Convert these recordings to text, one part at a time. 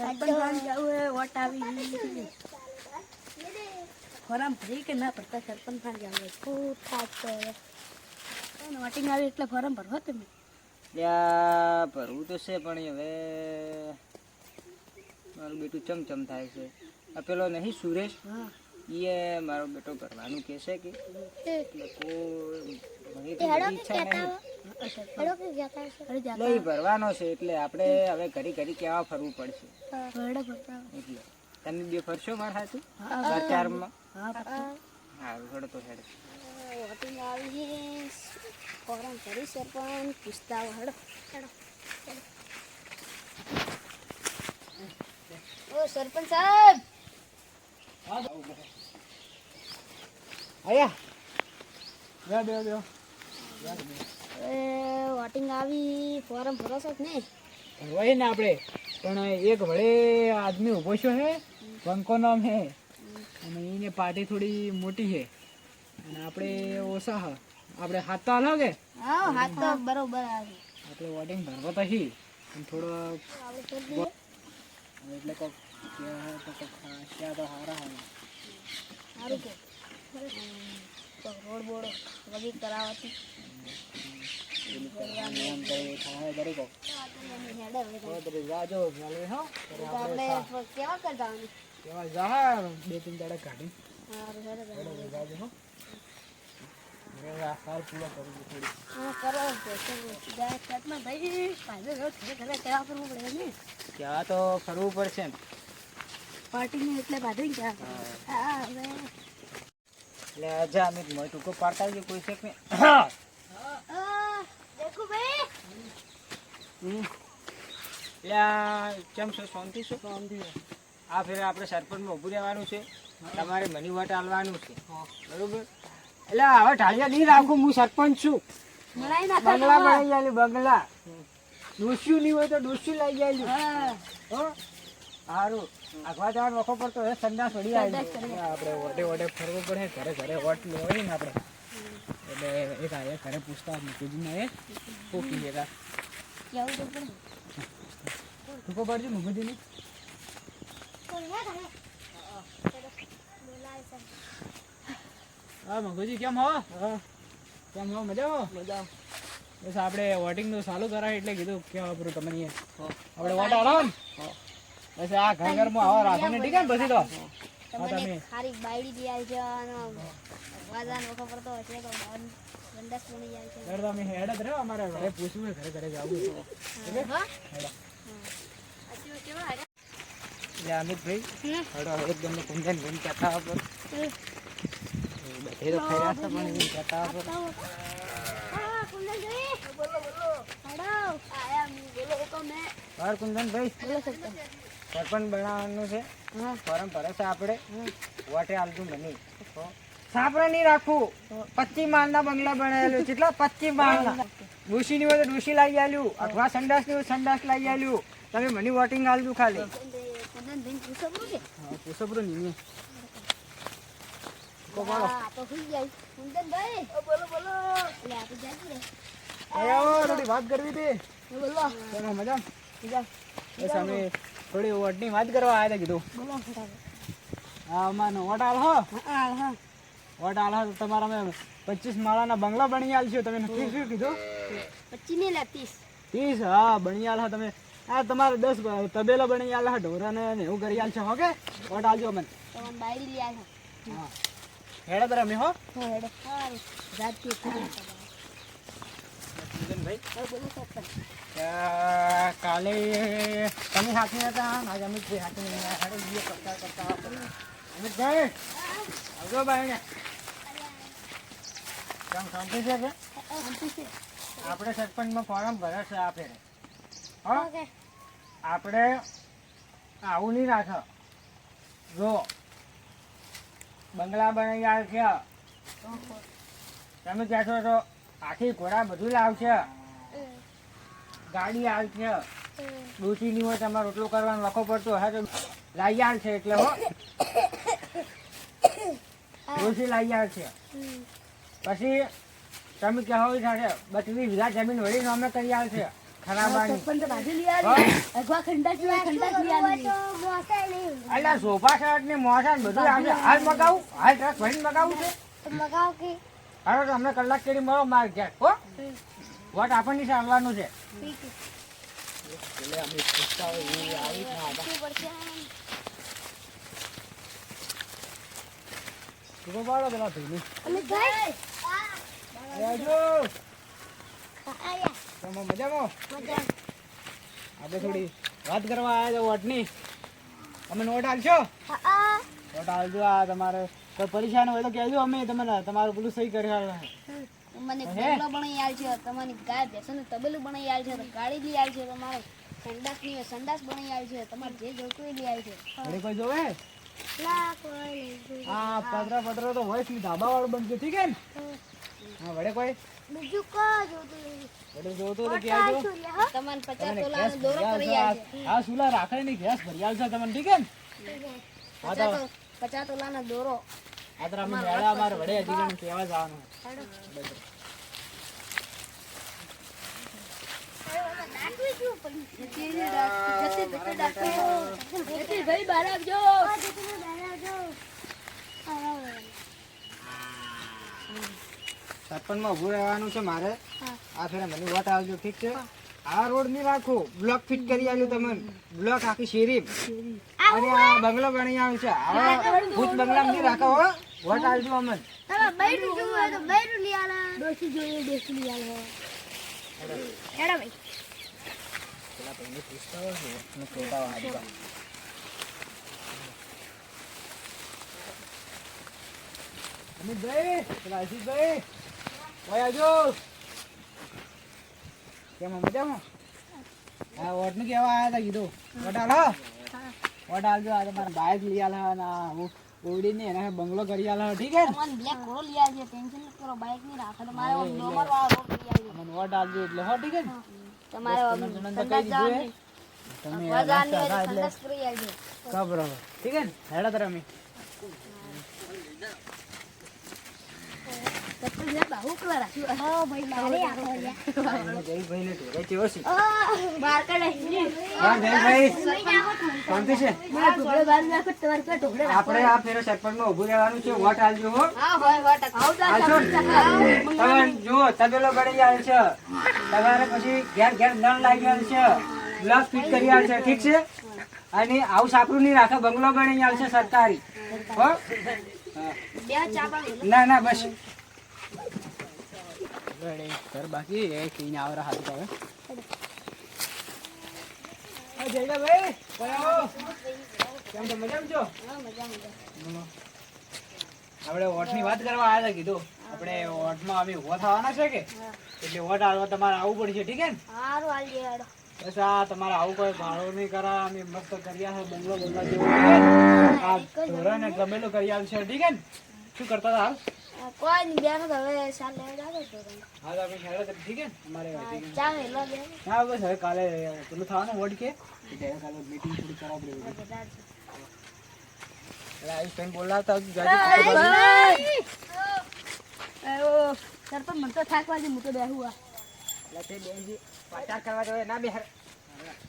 Vote આવી. Forum ભરી કે ના ભરતા સરપંચ ખાન જાવ. હું થાતો. વોટિંગ આવી એટલે ફોરમ ભરવો તમે ત્યાં ભરવું તો છે પણ હવે મારું બેટું ચમચમ થાય છે આ પેલો નહીં સુરેશ હા એ મારો બેટો ભરવાનું કહેશે કે હેડો કે નહીં. ભરવાનો છે એટલે આપણે હવે ઘડી ઘડી કેવા ફરવું પડશે. એટલે તમે બે ફરશો મારા હાથું? હા પ્રચારમાં હા હેડો તો હેડ. વોટિંગ આવી છે. ફોરમ ભરી સરપંચ પૂછતા આવો હેડો હેડો હેડો. ઓ સરપંચ સાહેબ! આયા. બે બે વોટિંગ આવી. ફોરમ ભરો છો કે હોય ને આપણે. પણ એક વડે આદમી ઊભો છો હે. પંકો નામ હે. અને એને પાર્ટી થોડી મોટી છે અને આપણે ઓછા હા. આપણે હાથ તો હાલો કે? હા હાથ તો બરોબર આવે આપણે વોટિંગ ભરવા તો હી. પણ થોડો એટલે કોક ક્યાં તો હારા હે સારું કે. તો રોડ બોડ વગી કરાવતી બે ત્રણ દાડા કાઢી સારું તો. કરવું પડશે પડશે ને એટલે બાંધી ગયા એટલે જા અમે મોય ટૂંકો પાડતા આવજો કોઈ છે કે દેખો ભાઈ. એટલે આ કેમ છો? શાંતિ છો? આ ફેરે આપણે સરપંચમાં ઊભું રહેવાનું છે. તમારે મની વટ આલવાનું છે. બરોબર? એટલે હવે ઢાળિયા નહીં રાખું હું સરપંચ છું. બંગલા બનાવી જાય બંગલા. ડોસ્યું નહીં હોય તો ડોસ્યું લઈ જાય હા. હો? સારું. આગવા જવાનો વખો પડતો હવે સંડાસ વળી આવી. આપણે વડે વડે ફરવું પડે ઘરે ઘરે વટ લેવાય ને આપણે. એટલે એક આયા ઘરે પૂછતા મુકુજીને એ એકા કેવું તો ટૂંકો પાડજો મુકુજીને હા મંગુજી કેમ હો? કેમ હો મજા હો મજા બસ આપણે વોટિંગનું ચાલુ કરાય એટલે કીધું કેમ આપણું તમને આપણે વોટ આલો ને? બસ આ ઘરમાં આવો રાખો ને ઠીક છે ને? પછી તો. તમને ખારી બાયડી દી આવી છે અને વાજાન વખો પડતો હશે તો બંદસ બની જાય છે. ઘર તમે હેડ જ રહ્યો અમારે ઘરે. પૂછવું છે ઘરે ઘરે જાવું છે. હા હેડો. અમિતભાઈ. હેડો એકદમ કુંદન બેન કથા પર. બધે તો છે પણ એની કથા પર. હા કુંદનભાઈ. બોલો બોલો હેડો. આયા બોલો હુકમ હે બાર કુંદનભાઈ. બોલો સરપંચ સરપંચ બનાવવાનું છે. ફોરમ ભરે છે આપણે. વોટે આલતું બની સાપરે નહીં રાખવું. પચીસ માળના બંગલા બનાવેલું. કેટલા પચીસ માળના? ડોશી ની હોય તો ડોશી લાવી આલ્યું. અથવા સંડાસની હોય સંડાસ લાવી આલ્યું. તમે મને વોટિંગ આલજો ખાલી. કુંદનભાઈ પૂછો બોલો કે હા પૂછો બરો નહીં વાત કરવી હતી. મજા બસ અમે થોડી વોટની વાત કરવા આવ્યા કીધું. હા અમારે વોટ આલ હો. વોટ આલ હો તો તમારા અમે પચીસ માળાના બંગલા બની આલશો તમે નક્કી શું કીધું? પચીસ ને લે ત્રીસ. ત્રીસ? હા બની આલ તમે. હા તમારે દસ તબેલા બની આલ ઢોરા ઢોરાને ને એવું કરી આલશો હો કે? વોટ આલજો મને. તમારે બાયડી લઈ આલ હા. હેડે બરા મે હો. હેડે. સારું. જાતથી ભાઈ બોલો સરપંચ કાલે તમે સાથે હતા? આજે અમિતભાઈ સાથે બીજો કરતા કરતા અમિતભાઈ આવજો ભાઈ ને કેમ શાંતિ છે કે? આપણે સરપંચમાં ફોર્મ ભરે છે આ ફેરે હા આપણે આવું નહીં રાખ. જો બંગલા બનાવી આવશે છે તમે કહેશો તો આખી ઘોડા બધું લાવશે. ગાડી હાલ છે. ડોસીની હોય તમારે રોટલો કરવાનો લખો પડતો હા તો લાઈ આલ છે એટલે હો. ડોસી લાઈ આલ છે પછી તમે કહો સાથે બત્રીસ વીઘા જમીન વળી અમે કરી આલ છે સોફા સેટ ને મોસા ને બધું આવશે હાલ મગાવું હાલ ટ્રક ભરીને મગાવું છે. હાલો તમને કલાક કેરી મળો માર્ગ જાય હો. વોટ આપણને ચાલવાનું છે. તમે આપણે થોડી વાત કરવા આવ્યા છો વોટની. તમે નોટ હાલશો? નોટ હાલજો આ તમારે. પરેશાન હોય તો કહેજો અમે તમને તમારું પેલું સહી કરી મને હે? બંગલો બનાવી આલ છે તમારી ગાય ભેંસોનું તબેલું બનાવી આલ છે ગાડી લઈ આલ છે તમારે સંડાસની સંડાસ બનાવી આલ છે તમારે જે જોતું એ લઈ આલ છે ઘરે કોઈ જોવે? ના કોઈ નહીં આ પતરા પતરા તો હોય છે ધાબા વાળો બનજો ઠીક હે હા વડે કોઈ? બીજું કો જોતું વડે જોતું તો તમારે પચાસ તમને તોલાનો દોરો કરી આલ આલશે. છે આ આ સુલા રાખે ની ગેસ ભરી આલશે તમને ઠીક હે હા તો પચાસ તો- પચાસ તોલાનો દોરો. આ તો અમે મેળા અમારે વડે અધિકારી કેવા જવાનું. ભાઈ બહાર આવજો સરપંચમાં ઊભું રહેવાનું છે મારે. આ ફેરે મને વાત આવજો ઠીક છે? આ રોડની રાખો બ્લોક ફિટ કરી આલ્યું તમને. બ્લોક આખી શેરી અને આ બંગલો બની આવ્યો છે. હવે ભૂત બંગલા નહીં રાખો હો. વોટ આવજો અમને. ડોસી જોઈએ ડોસી લઈ આવે અમિતભાઈ પેલા આશીષભાઈ ઓય આવજો. કેમ મજામાં? હા વોટનું કેવા આયા હતા કીધું. વોટ આલો? વોટ આલજો આ તમારા બાઈક લઈ આલા ના ઓડી ને એના બંગલો કરી આલા. ઠીક હે મન બ્લેક કોરો લઈ છે ટેન્શન ન કરો બાઈક નહીં રાખો તમારે ડોમર વાળો રોડ લઈ આલ મને વોટ આલજો એટલે. હો ઠીક હે ને? તમારે તમે હવે ઠીક હે ને? હેડા તરફ અમે સરપંચ ને બાહુ કરવા રાખ્યું હા ભાઈ મારે આવો જયભાઈ ને ઢોરે કેવો છે બહાર કાઢે હા જયભાઈ શાંતિ છે મારા ઢોકળે બહાર નાખો તમારે ક્યાં ઢોકળે આપણે આ ફેરો સરપંચમાં ઊભું રહેવાનું છે. વોટ આલજો જુઓ, તબેલો ગળી આલ છે. તમારે પછી ઘેર ઘેર નળ લાગી છે. ગ્લાસ ફિટ કરી આવે છે. ઠીક છે? અને આવું સાપરું નહીં રાખે. બંગલો ગણી આવશે સરકારી. ના ના, બસ. ઘર બાકી એ કઈ આવરા હાથ આવે. જયડા કેમ તો મજામાં છો? હા, મજા મજા આપણે વોટની વાત કરવા આવ્યા હતા કીધું. આપણે વોટમાં અમે ઊભો થવાના છે કે? એટલે ઓટ આલવા તમારે આવવું પડશે ઠીક હે ને. બસ આ તમારે આવું કોઈ ભાડો નહીં કરા અમે મસ્ત કર્યા છે બંગલો બંગલા જેવું? આ ઢોરાને ગમેલું કરી આવશે ઠીક હે ને? શું કરતા હતા હાલ? કોઈ નહીં બેઠો તો હવે સાલ લેવા જાવે તો આપણે ઠીક હે ને અમારે ચા મેલો બે હા બસ હવે કાલે પેલું થવાનું વોટ કે? કાલે મીટિંગ થોડી કરાવવી પડે. એટલે બોલાવતા જાજુ મને તો થાકવા છે હું તો બેહું આ. એટલે તે બેનજી પાછા કરવા જોઈએ ના બેહાર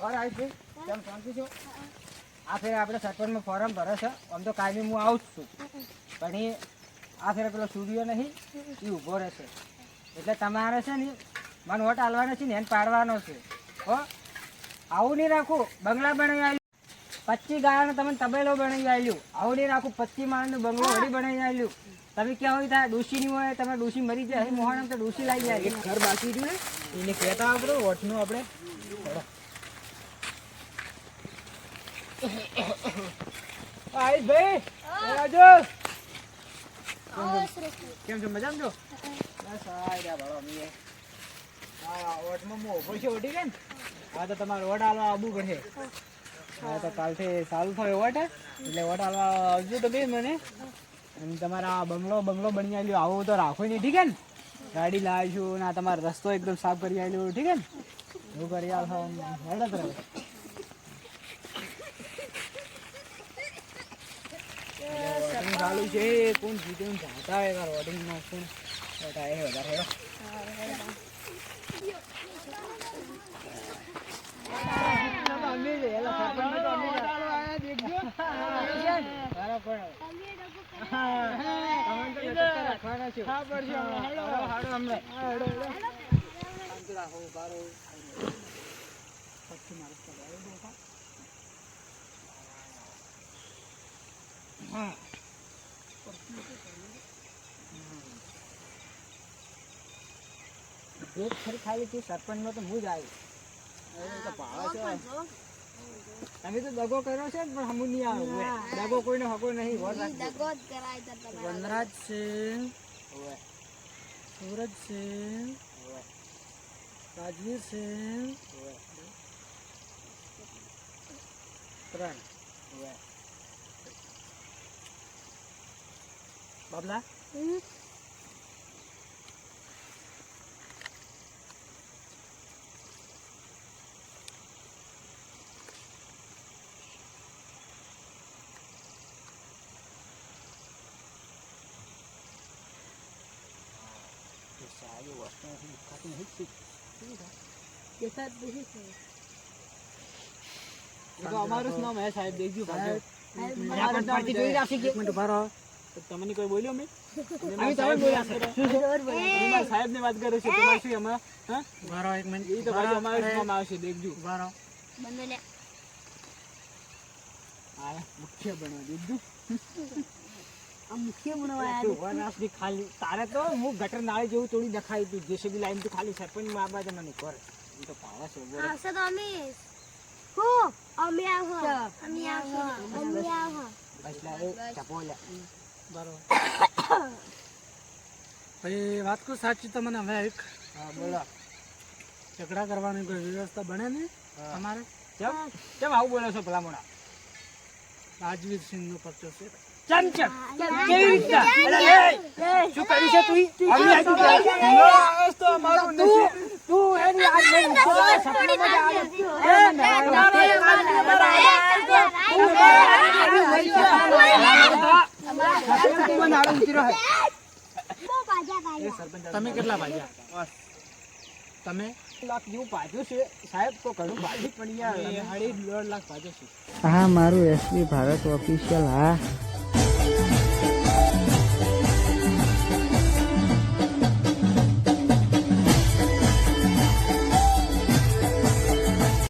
ઓર આયુષભાઈ તમે શાંતિ છો? આ ફેર આપણે સરપંચમાં ફોર્મ ભરે છે આમ તો કાયમી હું આવું જ છું. પણ એ આ ફેર પેલો સૂર્ય નહીં એ ઊભો રહેશે. એટલે તમારે છે ને મને વોટ હાલવાનો છે ને એને પાડવાનો છે. હો? આવું નહીં રાખું. બંગલા બનાવી આવ્યું પચી ગાળાનો તમે તબેલો બનાવી આવ્યું આવું નહીં રાખું. પચી માળનું બંગલો વળી બનાવી આવ્યું તમે ક્યાં હોય? ત્યાં ડોશી નહીં હોય. તમે ડોશી મરી જાય અહીં મોહન તો ડોશી લાવી જાય એક ઘર બાકી રહ્યું ને એને કહેતા આપણે વોટનું આપણે આઈશ ભાઈ આવજો કેમ છો? મજામાં છો? બસ આયા ભાડો અમે હા ઓટમાં મો ઊભો છું છે ને. હા તો તમારે વોટ આલવા આવવું પડશે હા તો કાલથી ચાલુ થયો ઓટ એટલે વોટ આલવા આવજો બે મને. અને તમારા બંગલો બંગલો બની આવ્યો આવો તો રાખો નહીં, ઠીક હે ને? ગાડી લાવીશું ને આ તમારો રસ્તો એકદમ સાફ કરી આવ્યો ઠીક હે ને? એવું કરી આવો હેડત રહે. ચાલુ છે કોણ જીત્યું જાતા હોય રોડિંગ નો કોણ બેટા એ વધારે રાખવાના છે હા પડશે હાડો હમણાં હાડો હાડો એક ખરી ખાલી તું સરપંચમાં તો હું જ આવી હવે તો ભાવે છે તમે તો દગો કર્યો છે પણ હમું નહીં આવ્યું દગો કોઈને હકો નહીં વર ઈ રાખજો. દગો જ કરાય છે તમારા વનરાજ સિંહ હોવે, સૂરજ સિંહ હોવે, રાજવીર સિંહ હોવે, ત્રણ હોવે. બાબલા સારી વસ્તુ નથી, ખાતી નથી શીખ. કે સાહેબ દેખી છે અમારું જ નામ હે સાહેબ દેખજો સાહેબ, પાર્ટી જોઈ રાખી એક મિનિટ ઊભા રહો. તમને કોઈ બોલ્યો મેં? અમે તમે બોલ્યા છે. સાહેબની વાત કરે છે. તમારે શું એમાં? હા? મારો એક મિનિટ એ તો ભાઈ અમારે જ આવશે? દેખજો. મારો બંને લે આ મુખ્ય બનવા દેખજો. આ મુખ્ય બનવા તો વનાસ વનરાજની ખાલી તારે તો હું ગટર નાળે જેવું થોડી દેખાય તું. જેસીબી લાઈન તો ખાલી સરપંચમાં આબા જ મને કર તો પાવા છે બોલ. આવશે તો અમે. હો અમે આવો. અમે આવો. અમે આવો. બસ લા, એ ચાપો લે. બરોબર ભાઈ વાત કહું સાચી તમને હવે એક હા ઝઘડા કરવાની કોઈ વ્યવસ્થા બને નહીં. તમારે કેમ કેમ આવું બોલો છો ભલામણા રાજવીર સિંહ નો પરચો છે ચમ ચમ કેવી રીતના શું કર્યું છે તું આવી આવી તું બસ તો અમારું નસીબ. તું એની આગ લઈને ઊભો સપનામાં જ આવે. સપનામાં નાળું એ સરપંચ તમે કેટલા ભાગ્યા? તમે? ભાજ્યું છે સાહેબ તો ઘણું ભાજી પડી ગયા અઢી દોઢ લાખ ભાજ્યું છે હા, મારું એસબી ભારત ઓફિશિયલ હા.